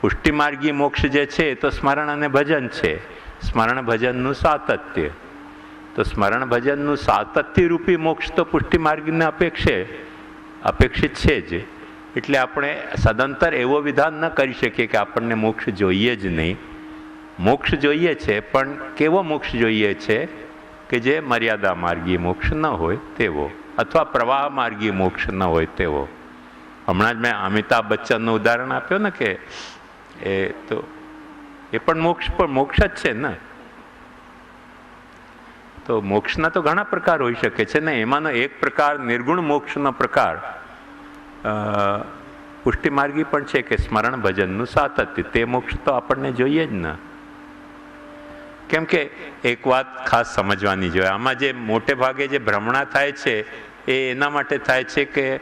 પુષ્ટિમાર્ગી મોક્ષ જે છે એ તો સ્મરણ અને ભજન છે. સ્મરણ ભજનનું સાતત્ય. તો સ્મરણ ભજનનું સાતત્ય રૂપી મોક્ષ તો પુષ્ટિમાર્ગીને અપેક્ષે, અપેક્ષિત છે જ. એટલે આપણે સદંતર એવો વિધાન ન કરી શકીએ કે આપણને મોક્ષ જોઈએ જ નહીં. મોક્ષ જોઈએ છે, પણ કેવો મોક્ષ જોઈએ છે? કે જે મર્યાદા માર્ગી મોક્ષ ન હોય તેવો, અથવા પ્રવાહ માર્ગી મોક્ષ ન હોય તેવો. હમણાં જ મેં અમિતાભ બચ્ચનનું ઉદાહરણ આપ્યું ને કે એ તો એ પણ મોક્ષ પણ મોક્ષ જ છે ને. તો મોક્ષના તો ઘણા પ્રકાર હોઈ શકે છે ને. એમાંનો એક પ્રકાર નિર્ગુણ મોક્ષનો પ્રકાર પુષ્ટિમાર્ગી પણ છે કે સ્મરણ ભજનનું સાતત્ય. તે મોક્ષ તો આપણને જોઈએ જ ને. કેમ કે એક વાત ખાસ સમજવાની જોઈએ. આમાં જે મોટે ભાગે જે ભ્રમણા થાય છે, એ એના માટે થાય છે કે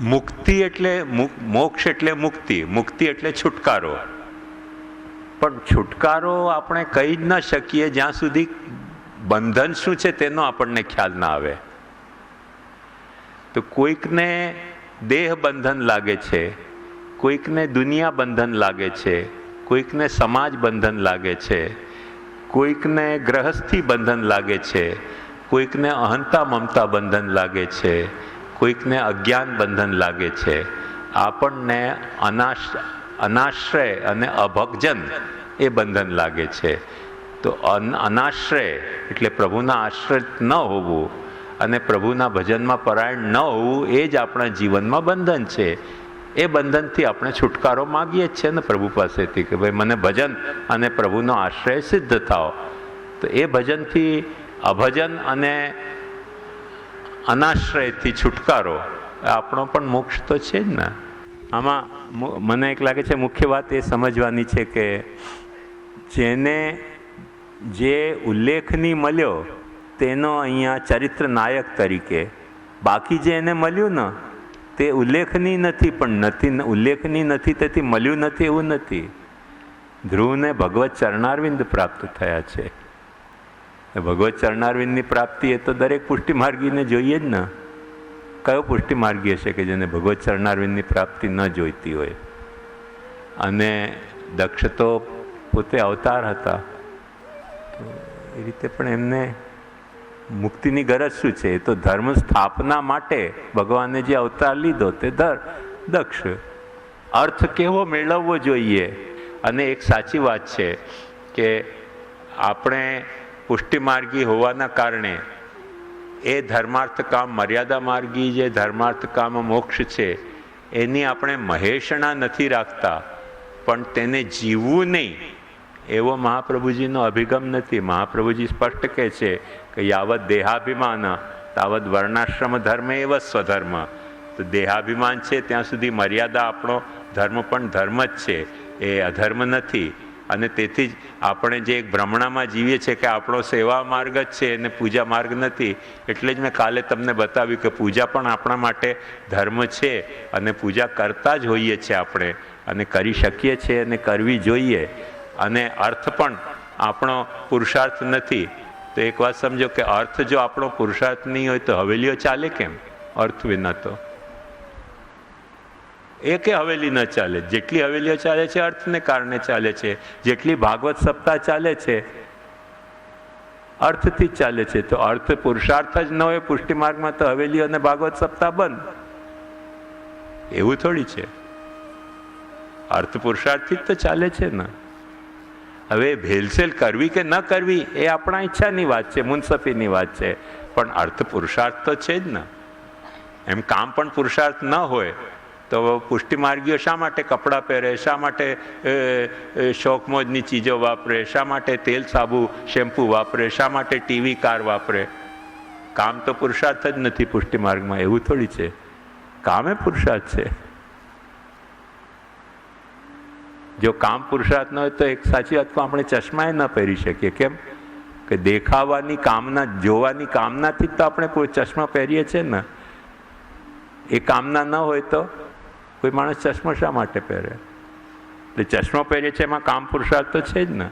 મુક્તિ એટલે મોક્ષ એટલે મુક્તિ મુક્તિ એટલે છુટકારો. પણ છુટકારો આપણે કહી જ ન શકીએ જ્યાં સુધી બંધન શું છે તેનો આપણને ખ્યાલ ના આવે. તો કોઈકને દેહ બંધન લાગે છે, કોઈકને દુનિયા બંધન લાગે છે, કોઈકને સમાજ બંધન લાગે છે, કોઈકને ગ્રહસ્થી બંધન લાગે છે, કોઈકને અહંતા મમતા બંધન લાગે છે કોઈકને અજ્ઞાન બંધન લાગે છે, આપણને અનાશ, અનાશ્રય અને અભગજન એ બંધન લાગે છે. તો અનાશ્રય એટલે પ્રભુના આશ્રિત ન હોવું અને પ્રભુના ભજનમાં પરાયણ ન હોવું એ જ આપણા જીવનમાં બંધન છે. એ બંધનથી આપણે છુટકારો માગીએ છીએ ને પ્રભુ પાસેથી કે ભાઈ મને ભજન અને પ્રભુનો આશ્રય સિદ્ધ થાવ તો એ ભજનથી અભજન અને અનાશ્રયથી છુટકારો. આપણો પણ મોક્ષ તો છે જ ને. આમાં મને એક લાગે છે, મુખ્ય વાત એ સમજવાની છે કે જેને જે ઉલ્લેખની મળ્યો, તેનો અહીંયા ચરિત્ર નાયક તરીકે. બાકી જે એને મળ્યું ને, તે ઉલ્લેખની નથી, પણ નથી ઉલ્લેખની નથી, તેથી મળ્યું નથી એવું નથી. ધ્રુવને ભગવત ચરણારવિંદ પ્રાપ્ત થયા છે. ભગવત ચરણારવિંદની પ્રાપ્તિ એ તો દરેક પુષ્ટિમાર્ગીને જોઈએ જ ને. કયો પુષ્ટિમાર્ગી હશે કે જેને ભગવત ચરણારવિંદની પ્રાપ્તિ ન જોઈતી હોય? અને દક્ષ તો પોતે અવતાર હતા. તો એ રીતે પણ એમને મુક્તિની ગરજ શું છે? એ તો ધર્મ સ્થાપના માટે ભગવાને જે અવતાર લીધો તે ધર દક્ષ. અર્થ કેવો મેળવવો જોઈએ? અને એક સાચી વાત છે કે આપણે પુષ્ટિમાર્ગી હોવાના કારણે એ ધર્માર્થ કામ મર્યાદા માર્ગી જે ધર્માર્થ કામ મોક્ષ છે, એની આપણે મહેષણા નથી રાખતા, પણ તેને જીવવું નહીં. એવો મહાપ્રભુજીનો અભિગમ નથી. મહાપ્રભુજી સ્પષ્ટ કહે છે કે યાવત દેહાભિમાન, તાવત વર્ણાશ્રમ ધર્મ એવ સ્વધર્મ. તો દેહાભિમાન છે, ત્યાં સુધી મર્યાદા આપણો ધર્મ પણ ધર્મ જ છે. એ અધર્મ નથી. અને તેથી જ આપણે જે એક ભ્રમણામાં જીવીએ છીએ કે આપણો સેવા માર્ગ જ છે અને પૂજા માર્ગ નથી, એટલે જ મેં કાલે તમને બતાવ્યું કે પૂજા પણ આપણા માટે ધર્મ છે અને પૂજા કરતા જ હોઈએ છીએ આપણે અને કરી શકીએ છીએ અને કરવી જોઈએ. અને અર્થ પણ આપણો પુરુષાર્થ નથી. તો એક વાત સમજો કે અર્થ જો આપણો પુરુષાર્થ નહીં હોય તો હવેલીઓ ચાલે કેમ? અર્થ વિના તો. એ કે હવેલી ન ચાલે. જેટલી હવેલીઓ ચાલે છે, અર્થને કારણે ચાલે છે. જેટલી ભાગવત સપ્તાહ ચાલે છે, અર્થથી જ ચાલે છે. તો અર્થ પુરુષાર્થ જ ન હોય પુષ્ટિ માર્ગમાં તો હવેલીઓ અને ભાગવત સપ્તાહ બંધ. એવું થોડી છે. અર્થ પુરુષાર્થથી જ તો ચાલે છે ને. હવે ભેલસેલ કરવી કે ન કરવી એ આપણા ઈચ્છાની વાત છે, મુનસફીની વાત છે. પણ અર્થ પુરુષાર્થ તો છે જ ને. એમ કામ પણ પુરુષાર્થ ન હોય તો પુષ્ટિ માર્ગીઓ શા માટે કપડાં પહેરે? શા માટે શોખમોજની ચીજો વાપરે? શા માટે તેલ સાબુ, શેમ્પુ વાપરે? શા માટે ટીવી, કાર વાપરે? કામ તો પુરુષાર્થ જ નથી પુષ્ટિ માર્ગમાં, એવું થોડી છે. કામે પુરુષાર્થ છે. જો કામ પુરુષાર્થ ન હોય તો એક સાચી વાત આપણે ચશ્માએ ન પહેરી શકીએ, કેમ? કે દેખાવાની કામના, જોવાની કામનાથી જ તો આપણે ચશ્મા પહેરીએ છીએ ને. એ કામના ન હોય તો કોઈ માણસ ચશ્મો શા માટે પહેરે? એટલે ચશ્મો પહેરે છે એમાં કામ પુરુષાર્થ તો છે જ ને.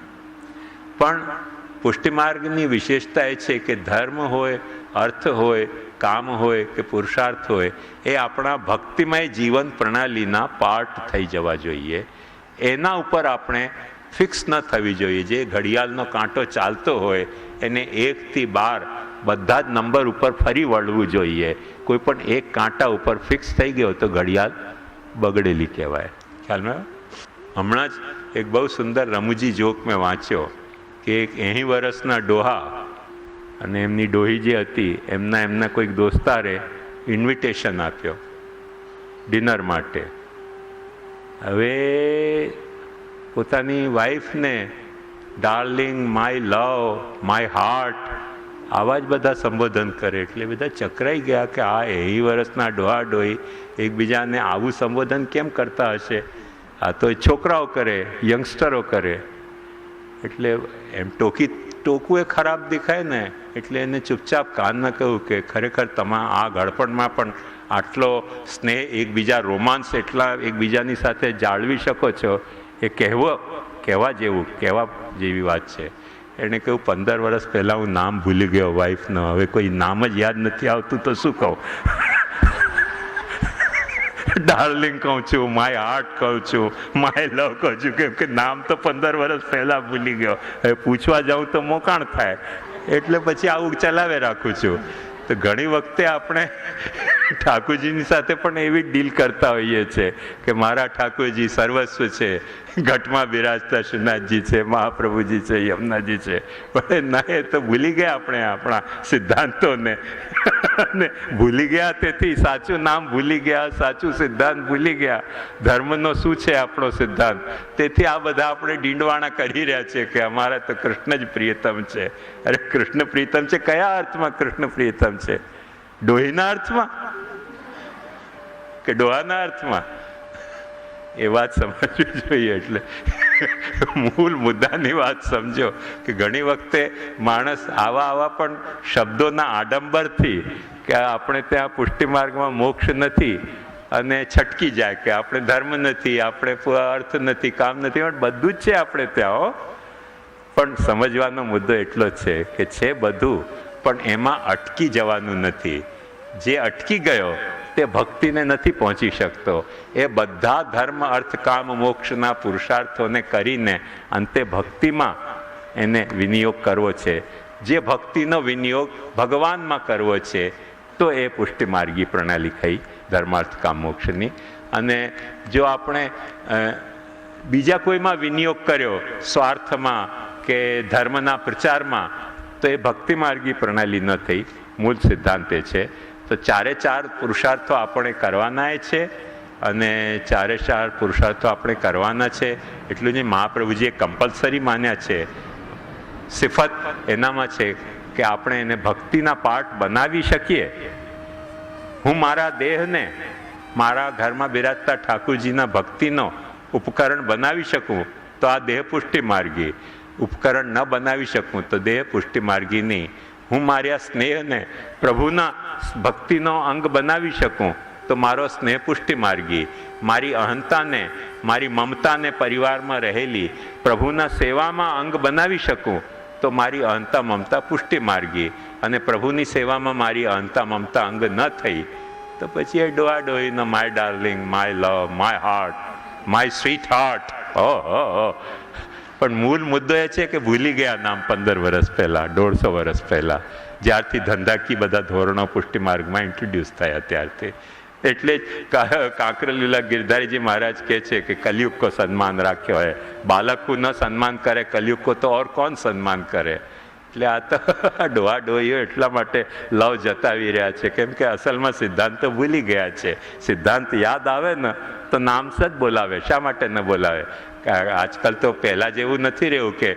પણ પુષ્ટિમાર્ગની વિશેષતા એ છે કે ધર્મ હોય, અર્થ હોય, કામ હોય કે પુરુષાર્થ હોય, એ આપણા ભક્તિમય જીવન પ્રણાલીના પાર્ટ થઈ જવા જોઈએ. એના ઉપર આપણે ફિક્સ ન થવી જોઈએ. જે ઘડિયાળનો કાંટો ચાલતો હોય, એને એકથી બાર બધા જ નંબર ઉપર ફરી વળવું જોઈએ. કોઈ પણ એક કાંટા ઉપર ફિક્સ થઈ ગયો તો ઘડિયાળ બગડેલી કહેવાય. ખ્યાલમાં? હમણાં જ એક બહુ સુંદર રમૂજી જોક મેં વાંચ્યો કે એક એંહી વર્ષના ડોહા અને એમની ડોહી જે હતી, એમના એમના કોઈક દોસ્તારે ઇન્વિટેશન આપ્યો ડિનર માટે. હવે પોતાની વાઈફને darling my love my heart આવા જ બધા સંબોધન કરે. એટલે બધા ચકરાઈ ગયા કે આ એ વર્ષના ડોહા ડોહી એકબીજાને આવું સંબોધન કેમ કરતા હશે? આ તો છોકરાઓ કરે, યંગસ્ટરો કરે. એટલે એમ ટોકી, ટોકું એ ખરાબ દેખાય ને, એટલે એને ચૂપચાપ કાન ન કહ્યું કે ખરેખર તમા, આ ગળપણમાં પણ આટલો સ્નેહ એકબીજા રોમાન્સ એટલા એકબીજાની સાથે જાળવી શકો છો. એ કહેવો, કહેવા જેવું, કહેવા જેવી વાત છે. એણે કહ્યું, પંદર વર્ષ પહેલાં હું નામ ભૂલી ગયો વાઈફનો હવે કોઈ નામ જ યાદ નથી આવતું, તો શું કહું? ડાર્લિંગ કહું છું માય હાર્ટ કહું છું માય લવ કહું છું, કેમ કે નામ તો પંદર વર્ષ પહેલાં ભૂલી ગયો. હવે પૂછવા જાઉં તો મોકાણ થાય. એટલે પછી આવું ચલાવે રાખું છું. તો ઘણી વખતે આપણે ઠાકોરજીની સાથે પણ એવી ડીલ કરતા હોઈએ છીએ કે મારા ઠાકોરજી સર્વસ્વ છે, ઘટમાં બિરાજતા શ્રીનાથજી છે, મહાપ્રભુજી છે, યમુનાજી છે. પણ ના એ તો ભૂલી ગયા આપણે આપણા સિદ્ધાંતોને. અને ભૂલી ગયા તેથી સાચું નામ ભૂલી ગયા, સાચું સિદ્ધાંત ભૂલી ગયા. ધર્મનો શું છે આપણો સિદ્ધાંત? તેથી આ બધા આપણે ડીંડવાણા કરી રહ્યા છે કે અમારા તો કૃષ્ણ જ પ્રિયતમ છે. અરે કૃષ્ણ પ્રિયતમ છે? કયા અર્થમાં કૃષ્ણ પ્રિયતમ છે? ડોહીના અર્થમાં? કે ડોહાના અર્થમાં? એ વાત સમજવી જોઈએ એટલે. મૂળ મુદ્દાની વાત સમજો કે ઘણી વખતે માણસ આવા આવા પણ શબ્દોના આડંબરથી કે આપણે ત્યાં પુષ્ટિ માર્ગમાં મોક્ષ નથી અને છટકી જાય કે આપણે ધર્મ નથી, આપણે અર્થ નથી, કામ નથી, પણ બધું જ છે આપણે ત્યાં પણ સમજવાનો મુદ્દો એટલો જ છે કે છે બધું, પણ એમાં અટકી જવાનું નથી. જે અટકી ગયો તે ભક્તિને નથી પહોંચી શકતો. એ બધા ધર્મ, અર્થ, કામ, મોક્ષના પુરુષાર્થોને કરીને અંતે ભક્તિમાં એને વિનિયોગ કરવો છે. જે ભક્તિનો વિનિયોગ ભગવાનમાં કરવો છે, તો એ પુષ્ટિમાર્ગી પ્રણાલી થઈ ધર્માર્થ, કામ, મોક્ષની. અને જો આપણે બીજા કોઈમાં વિનિયોગ કર્યો સ્વાર્થમાં કે ધર્મના પ્રચારમાં, તો એ ભક્તિ માર્ગી પ્રણાલી ન થઈ. મૂળ સિદ્ધાંત છે. તો ચારે ચાર પુરુષાર્થો આપણે કરવાના છે અને ચારે ચાર પુરુષાર્થો આપણે કરવાના છે. એટલું જે મહાપ્રભુજીએ કમ્પલસરી માન્યા છે. સિફત એનામાં છે કે આપણે એને ભક્તિના પાઠ બનાવી શકીએ. હું મારા દેહને, મારા ઘરમાં બિરાજતા ઠાકુરજીના ભક્તિનો ઉપકરણ બનાવી શકું, તો આ દેહ પુષ્ટિ માર્ગી. ઉપકરણ ન બનાવી શકું, તો દેહ પુષ્ટિ માર્ગી હું મારા સ્નેહને પ્રભુના ભક્તિનો અંગ બનાવી શકું, તો મારો સ્નેહ પુષ્ટિ માર્ગી. મારી અહંતાને, મારી મમતાને પરિવારમાં રહેલી, પ્રભુના સેવામાં અંગ બનાવી શકું, તો મારી અહંતા મમતા પુષ્ટિ માર્ગી. અને પ્રભુની સેવામાં મારી અહંતા મમતા અંગ ન થઈ, તો પછી એ ડોઆ ડોહીનો my darling my love my heart my sweet heart ઓ પણ મૂળ મુદ્દો એ છે કે ભૂલી ગયા નામ પંદર વર્ષ પહેલાં, દોઢસો વર્ષ પહેલાં. જ્યારથી ધંધાકી બધા ધોરણો પુષ્ટિ માર્ગમાં ઇન્ટ્રોડ્યુસ થયા ત્યારથી. એટલે જ કાંકરલીલા ગિરધારીજી મહારાજ કહે છે કે કલયુગ કો સન્માન રાખ્યો હોય બાલક ન સન્માન કરે, કલયુગ કો તો ઓર કોણ સન્માન કરે? એટલે આ તો ડોહા ડોહીઓ એટલા માટે લવ જતાવી રહ્યા છે. કેમ કે અસલમાં સિદ્ધાંત તો ભૂલી ગયા છે. સિદ્ધાંત યાદ આવે ને, તો નામસ જ બોલાવે. શા માટે ન બોલાવે? આજકાલ તો પહેલાં જેવું નથી રહેવું કે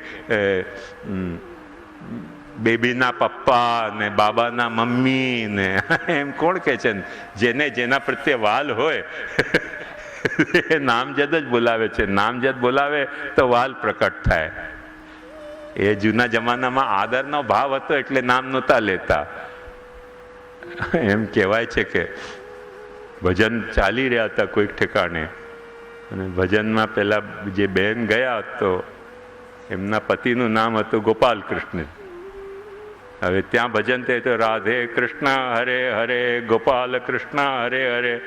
બેબીના પપ્પા ને બાબાના મમ્મી ને. એમ કોણ કહે છે જેને જેના પ્રત્યે વાલ હોય, એ નામજદ જ બોલાવે છે. નામજદ બોલાવે તો વાલ પ્રકટ થાય. એ જૂના જમાનામાં આદરનો ભાવ હતો એટલે નામ નહોતા લેતા. એમ કહેવાય છે કે ભજન ચાલી રહ્યા હતા કોઈક ઠેકાણે. અને ભજનમાં પહેલાં જે બેન ગયા તો એમના પતિનું નામ હતું ગોપાલ કૃષ્ણ હવે ત્યાં ભજન થાય તો રાધે કૃષ્ણ, હરે હરે, ગોપાલ કૃષ્ણ, હરે હરે.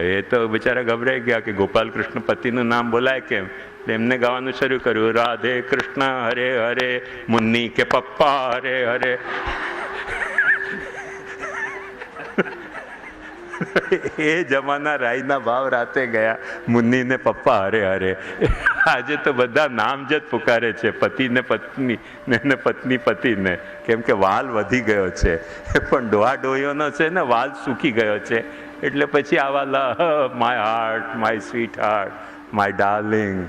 એ તો બિચારા ગભરાઈ ગયા કે ગોપાલ કૃષ્ણ પતિનું નામ બોલાય કેમ? એમને ગાવાનું શરૂ કર્યું, રાધે કૃષ્ણ, હરે હરે, મુન્ની કે પપ્પા, હરે હરે. એ જમાના રાઈના ભાવ રાતે ગયા. મુન્નીને પપ્પા હરે હરે. આજે તો બધા નામ જ પુકારે છે. પતિને પત્ની ને પત્ની પતિને. કેમ કે વાલ વધી ગયો છે. પણ ડોહા ડોયોનો છે ને વાલ સૂકી ગયો છે. એટલે પછી આવા my heart my sweet heart my darling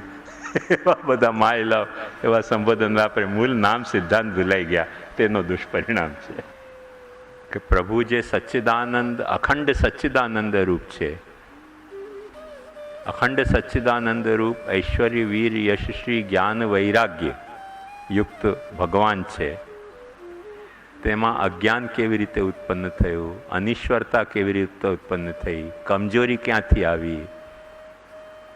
એવા બધા માય લવ એવા સંબોધન વાપરે મૂળ નામ સિદ્ધાંત ભૂલાઈ ગયા. તેનો દુષ્પરિણામ છે. કે પ્રભુ જે સચ્ચિદાનંદ, અખંડ સચ્ચિદાનંદ રૂપ છે. અખંડ સચ્ચિદાનંદ રૂપ ઐશ્વર્ય, વીર યશશ્રી જ્ઞાન, વૈરાગ્ય યુક્ત ભગવાન છે. તેમાં અજ્ઞાન કેવી રીતે ઉત્પન્ન થયું? અનિશ્વરતા કેવી રીતે ઉત્પન્ન થઈ? કમજોરી ક્યાંથી આવી?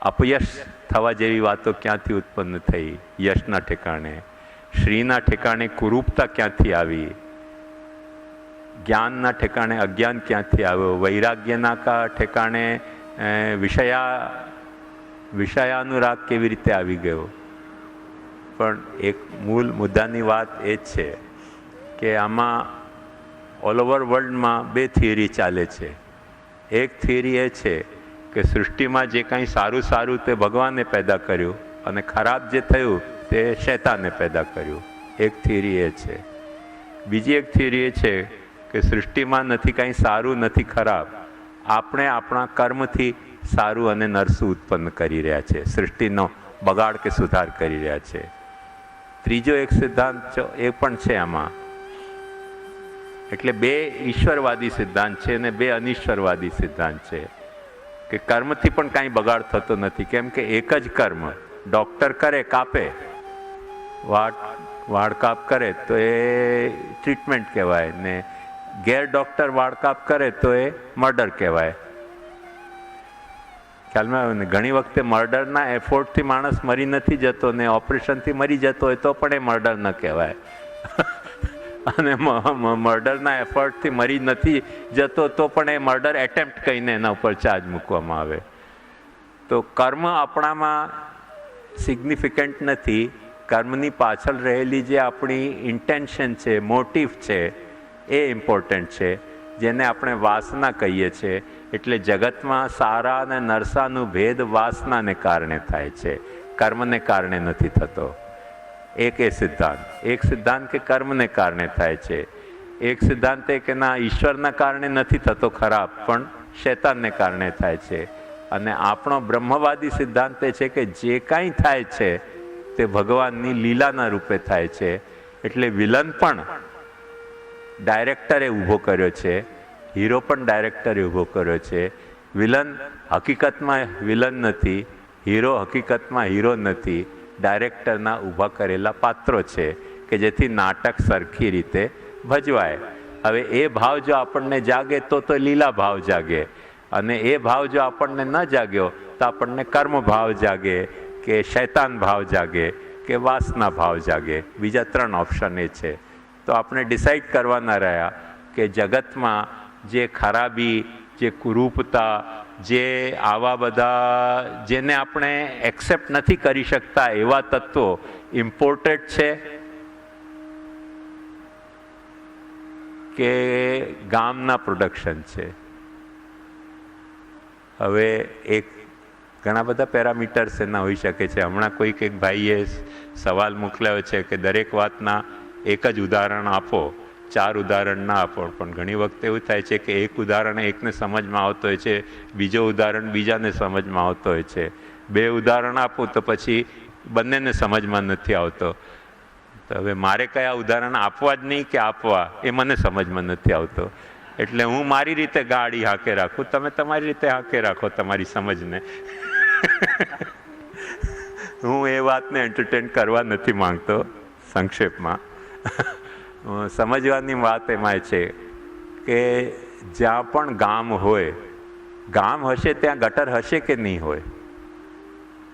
અપયશ થવા જેવી વાતો ક્યાંથી ઉત્પન્ન થઈ? યશના ઠેકાણે. શ્રીના ઠેકાણે કુરૂપતા ક્યાંથી આવી? જ્ઞાનના ઠેકાણે અજ્ઞાન ક્યાંથી આવ્યો? વૈરાગ્યના કા ઠેકાણે વિષયા, વિષયાનુરાગ કેવી રીતે આવી ગયો? પણ એક મૂળ મુદ્દાની વાત એ જ છે કે આમાં ઓલ ઓવર વર્લ્ડમાં બે થિયરી ચાલે છે. એક થિયરી એ છે કે સૃષ્ટિમાં જે કાંઈ સારું સારું તે ભગવાને પેદા કર્યું અને ખરાબ જે થયું તે શૈતાને પેદા કર્યું. એક થિયરી એ છે. બીજી એક થિયરી એ છે કે સૃષ્ટિમાં નથી કાંઈ સારું, નથી ખરાબ. આપણે આપણા કર્મથી સારું અને નરસું ઉત્પન્ન કરી રહ્યા છે. સૃષ્ટિનો બગાડ કે સુધાર કરી રહ્યા છે. ત્રીજો એક સિદ્ધાંત એ પણ છે આમાં. એટલે બે ઈશ્વરવાદી સિદ્ધાંત છે અને બે અનિશ્વરવાદી સિદ્ધાંત છે. કે કર્મથી પણ કાંઈ બગાડ થતો નથી. કેમ કે એક જ કર્મ. ડૉક્ટર કરે, કાપે. વાળ વાળ કાપ કરે, તો એ ટ્રીટમેન્ટ કહેવાય ને ગેર ડૉક્ટર વાળકાપ કરે તો એ મર્ડર કહેવાય. ખ્યાલમાં આવ્યું ને, ઘણી વખતે મર્ડરના એફોર્ટથી માણસ મરી નથી જતો ને ઓપરેશનથી મરી જતો હોય તો પણ એ મર્ડર ન કહેવાય. અને મર્ડરના એફર્ટથી મરી નથી જતો તો પણ એ મર્ડર એટેમ્પ્ટ કહીને એના ઉપર ચાર્જ મૂકવામાં આવે. તો કર્મ આપણામાં સિગ્નિફિકન્ટ નથી. કર્મની પાછળ રહેલી જે આપણી ઇન્ટેન્શન છે, મોટિવ છે એ ઇમ્પોર્ટન્ટ છે, જેને આપણે વાસના કહીએ છીએ. એટલે જગતમાં સારા અને નરસાનું ભેદ વાસનાને કારણે થાય છે. કર્મને કારણે નથી થતો. એક એ સિદ્ધાંત. એક સિદ્ધાંત કે કર્મને કારણે થાય છે. એક સિદ્ધાંત એ કે ના, ઈશ્વરના કારણે નથી થતો ખરાબ, પણ શૈતાનને કારણે થાય છે. અને આપણો બ્રહ્મવાદી સિદ્ધાંત એ છે કે જે કાંઈ થાય છે, તે ભગવાનની લીલાના રૂપે થાય છે. એટલે વિલન પણ ડાયરેક્ટરે ઊભો કર્યો છે, હીરો પણ ડાયરેક્ટરે ઊભો કર્યો છે. વિલન હકીકતમાં વિલન નથી, હીરો હકીકતમાં હીરો નથી, ડાયરેક્ટરના ઊભા કરેલા પાત્રો છે કે જેથી નાટક સરખી રીતે ભજવાય. હવે એ ભાવ જો આપણને જાગે તો તો લીલા ભાવ જાગે. અને એ ભાવ જો આપણને ન જાગ્યો તો આપણને કર્મ ભાવ જાગે, કે શૈતાન ભાવ જાગે, કે વાસના ભાવ જાગે. બીજા ત્રણ ઓપ્શન એ છે. તો આપણે ડિસાઈડ કરવાના રહ્યા કે જગતમાં જે ખરાબી, જે કુરૂપતા, જે આવા બધા જેને આપણે એક્સેપ્ટ નથી કરી શકતા એવા તત્વો ઇમ્પોર્ટેડ છે? કે ગામના પ્રોડક્શન છે? હવે એક ઘણા બધા પેરામીટર્સ એના હોઈ શકે છે. હમણાં કોઈક એક ભાઈએ સવાલ મોકલ્યો છે કે દરેક વાતના એક જ ઉદાહરણ આપો, ચાર ઉદાહરણ ના આપો, પણ ઘણી વખતે એવું થાય છે કે એક ઉદાહરણ એકને સમજમાં આવતો હોય છે, બીજો ઉદાહરણ બીજાને સમજમાં આવતો હોય છે. બે ઉદાહરણ આપો તો પછી બંનેને સમજમાં નથી આવતો. તો હવે મારે કયા ઉદાહરણ આપવા જ નહીં કે આપવા, એ મને સમજમાં નથી આવતો. એટલે હું મારી રીતે ગાડી હાકે રાખું, તમે તમારી રીતે હાકે રાખો તમારી સમજને. હું એ વાતને એન્ટરટેન કરવા નથી માંગતો, સંક્ષેપમાં. સમજવાની વાત એમાં છે કે જ્યાં પણ ગામ હોય, ગામ હશે ત્યાં ગટર હશે કે નહીં હોય?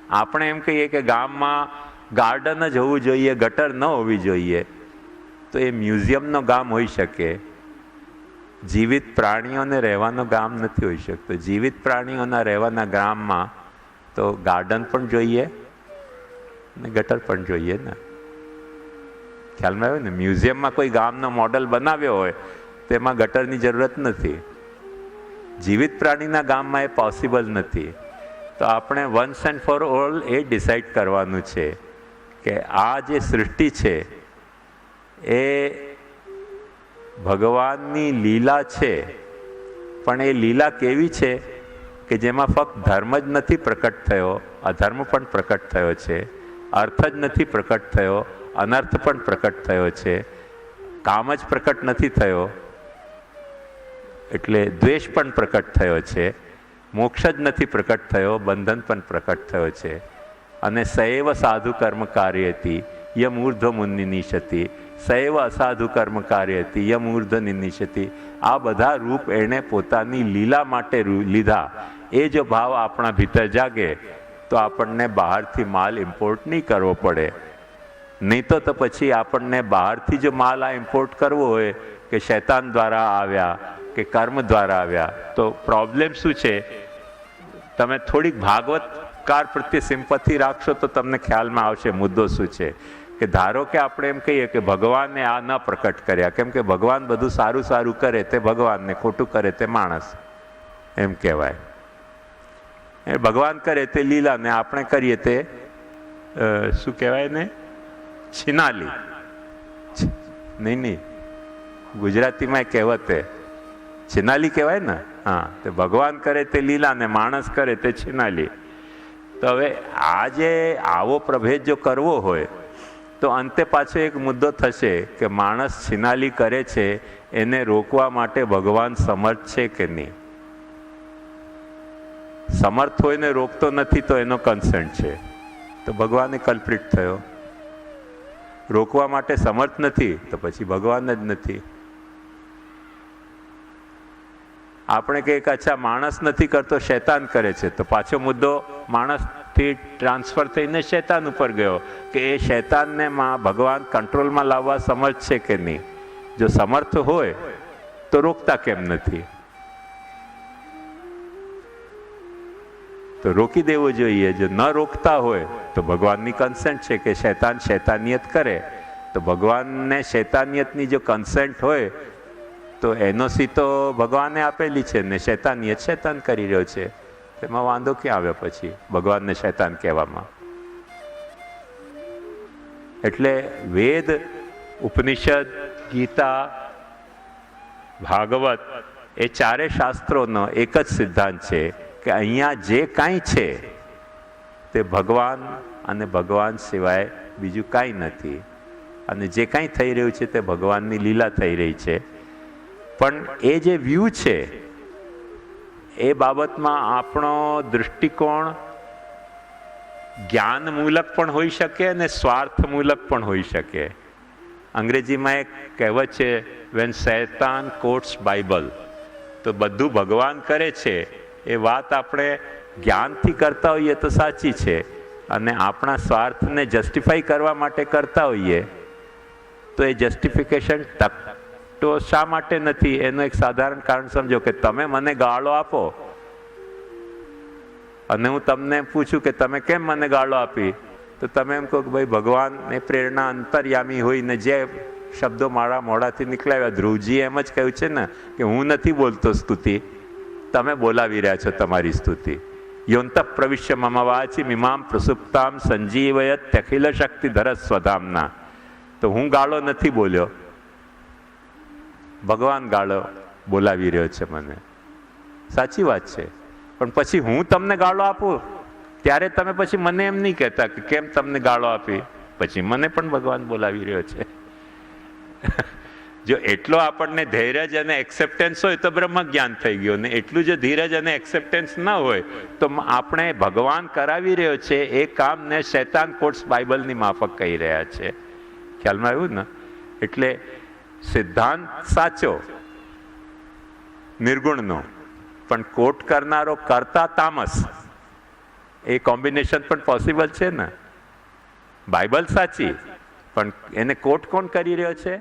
આપણે એમ કહીએ કે ગામમાં ગાર્ડન જ હોવું જોઈએ, ગટર ન હોવી જોઈએ, તો એ મ્યુઝિયમનો ગામ હોઈ શકે. જીવિત પ્રાણીઓને રહેવાનો ગામ નથી હોઈ શકતો. જીવિત પ્રાણીઓના રહેવાના ગામમાં તો ગાર્ડન પણ જોઈએ ને ગટર પણ જોઈએ ને? ખ્યાલમાં આવ્યો ને, મ્યુઝિયમમાં કોઈ ગામનો મોડલ બનાવ્યો હોય, તેમાં ગટરની જરૂરત નથી. જીવિત પ્રાણીના ગામમાં એ પોસિબલ નથી. તો આપણે વન્સ એન્ડ ફોર ઓલ એ ડિસાઇડ કરવાનું છે કે આ જે સૃષ્ટિ છે, એ ભગવાનની લીલા છે. પણ એ લીલા કેવી છે કે જેમાં ફક્ત ધર્મ જ નથી પ્રકટ થયો, અધર્મ પણ પ્રકટ થયો છે, અર્થ જ નથી પ્રકટ થયો અનર્થ પણ પ્રકટ થયો છે. કામ જ પ્રકટ નથી થયો. એટલે દ્વેષ પણ પ્રકટ થયો છે. મોક્ષ જ નથી પ્રકટ થયો, બંધન પણ પ્રકટ થયો છે. અને સૈવ સાધુ કર્મ કાર્ય હતી યમ ઉર્ધ્વ મુનિનિશતી સૈવ અસાધુ કર્મ કાર્ય હતી યમ ઉર્ધ્વ નિનિશતી આ બધા રૂપ એણે પોતાની લીલા માટે લીધા. એ જો ભાવ આપણા ભીતર જાગે, તો આપણને બહારથી માલ ઇમ્પોર્ટ નહીં કરવો પડે. નહીં તો તો પછી આપણને બહારથી જો માલ આ ઇમ્પોર્ટ કરવો હોય કે શૈતાન દ્વારા આવ્યા કે કર્મ દ્વારા આવ્યા, તો પ્રોબ્લેમ શું છે? તમે થોડીક ભાગવતકાર પ્રત્યે સિમ્પથી રાખશો તો તમને ખ્યાલમાં આવશે મુદ્દો શું છે? કે ધારો કે આપણે એમ કહીએ કે ભગવાનને આ ન પ્રકટ કર્યા, કેમ કે ભગવાન બધું સારું સારું કરે તે ભગવાનને, ખોટું કરે તે માણસ, એમ કહેવાય. એ ભગવાન કરે તે લીલા ને આપણે કરીએ તે શું કહેવાય ને છિનાલી. નહીં નહીં. ગુજરાતીમાં કહેવત છિનાલી કહેવાય ને? હા, તે ભગવાન કરે તે લીલા ને માણસ કરે તે છિનાલી. તો હવે આ જે આવો પ્રભેદ જો કરવો હોય, તો અંતે પાછો એક મુદ્દો થશે કે માણસ છિનાલી કરે છે, એને રોકવા માટે ભગવાન સમર્થ છે કે નહીં? સમર્થ હોય ને રોકતો નથી તો એનો કન્સન્ટ છે. તો ભગવાને કલ્પ્રિટ થયો. રોકવા માટે સમર્થ નથી, તો પછી ભગવાન જ નથી. આપણે કંઈક અચ્છા માણસ નથી કરતો, શૈતાન કરે છે. તો પાછો મુદ્દો, માણસથી ટ્રાન્સફર થઈને શૈતાન ઉપર ગયો કે એ શૈતાનને માં ભગવાન કંટ્રોલમાં લાવવા સમર્થ છે કે નહીં? જો સમર્થ હોય, તો રોકતા કેમ નથી? તો રોકી દેવો જોઈએ. જો ન રોકતા હોય, તો ભગવાનની કન્સેન્ટ છે કે શૈતાન શૈતાનિયત કરે. તો ભગવાનને શૈતાનિયતની જો કન્સેન્ટ હોય, તો એનઓસી તો ભગવાને આપેલી છે ને શૈતાનિયત શૈતાન કરી રહ્યો છે. તેમાં વાંધો ક્યાં આવ્યો પછી? ભગવાનને શૈતાન કહેવામાં. એટલે વેદ, ઉપનિષદ, ગીતા, ભાગવત એ ચારે શાસ્ત્રોનો એક જ સિદ્ધાંત છે. કે અહીંયા જે કાંઈ છે, તે ભગવાન અને ભગવાન સિવાય બીજું કાંઈ નથી. અને જે કાંઈ થઈ રહ્યું છે, તે ભગવાનની લીલા થઈ રહી છે. પણ એ જે વ્યૂ છે, એ બાબતમાં આપણો દૃષ્ટિકોણ જ્ઞાનમૂલક પણ હોઈ શકે અને સ્વાર્થમૂલક પણ હોઈ શકે. અંગ્રેજીમાં એક કહેવત છે વેન સૈતાન કોટ્સ બાઇબલ તો બધું ભગવાન કરે છે એ વાત આપણે જ્ઞાનથી કરતા હોઈએ તો સાચી છે. અને આપણા સ્વાર્થને જસ્ટિફાઈ કરવા માટે કરતા હોઈએ તો એ જસ્ટિફિકેશન તક તો શા માટે નથી? એનું એક સાધારણ કારણ સમજો કે તમે મને ગાળો આપો. અને હું તમને પૂછું કે તમે કેમ મને ગાળો આપી? તો તમે એમ કહો કે ભાઈ, ભગવાનને પ્રેરણા અંતર્યામી હોઈને જે શબ્દો મારા મોઢાથી નીકળાવ્યા ધ્રુવજીએ એમ જ કહ્યું છે ને, કે હું નથી બોલતો સ્તુતિ. તમે બોલાવી રહ્યા છો તમારી સ્તુતિ. યોંત પ્રવિશ્ય મમ વાચી મીમામ પ્રસુપ્તામ સંજીવયત તખિલ શક્તિ ધરત સ્વધામના. તો હું ગાળો નથી બોલ્યો. ભગવાન ગાળો બોલાવી રહ્યો છે મને. સાચી વાત છે. પણ પછી હું તમને ગાળો આપું? ત્યારે તમે પછી મને એમ નહીં કહેતા કે કેમ તમને ગાળો આપી? પછી મને પણ ભગવાન બોલાવી રહ્યો છે. જો એટલો આપણને ધૈર્ય અને એક્સેપ્ટન્સ હોય તો બ્રહ્મ જ્ઞાન થઈ ગયું ને એટલું જો ધીરજ અને એક્સેપ્ટન્સ ન હોય તો આપણે ભગવાન કરાવી રહ્યો છે એ કામને શૈતાન કોર્ટ્સ બાઇબલની માફક કહી રહ્યા છે. ખ્યાલમાં આવ્યું ને? એટલે સિદ્ધાંત સાચો, નિર્ગુણનો, પણ કોટ કરનારો કરતા તામસ. એ કોમ્બિનેશન પણ પોસિબલ છે ને? બાઇબલ સાચી, પણ એને કોટ કોણ કરી રહ્યો છે?